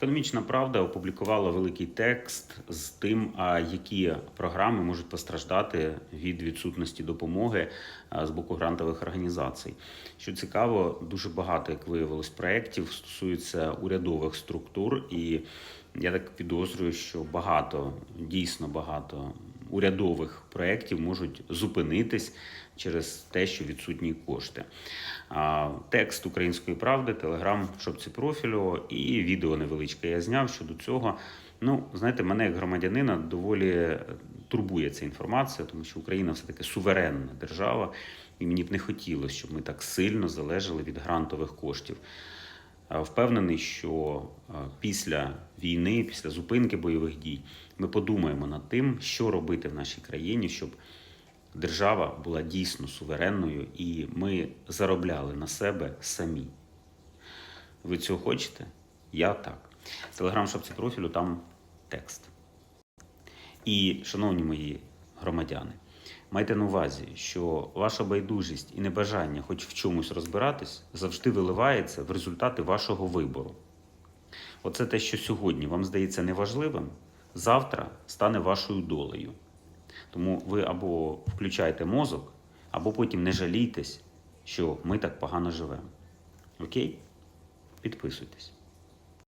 Економічна правда опублікувала великий текст з тим, які програми можуть постраждати від відсутності допомоги з боку грантових організацій. Що цікаво, дуже багато, як виявилось, проєктів стосується урядових структур, і я так підозрюю, що багато, дійсно багато урядових проєктів можуть зупинитись через те, що відсутні кошти. Текст української правди, телеграм в шопці профілю і відео невеличке я зняв щодо цього. Ну, знаєте, мене як громадянина доволі турбує ця інформація, тому що Україна все-таки суверенна держава, і мені б не хотілося, щоб ми так сильно залежали від грантових коштів. Впевнений, що після війни, після зупинки бойових дій, ми подумаємо над тим, що робити в нашій країні, щоб держава була дійсно суверенною і ми заробляли на себе самі. Ви цього хочете? Я так. Телеграм-шапці профілю там текст. І, шановні мої громадяни, майте на увазі, що ваша байдужість і небажання хоч в чомусь розбиратись завжди виливається в результати вашого вибору. Оце те, що сьогодні вам здається неважливим, завтра стане вашою долею. Тому ви або включайте мозок, або потім не жалійтесь, що ми так погано живемо. Окей? Підписуйтесь.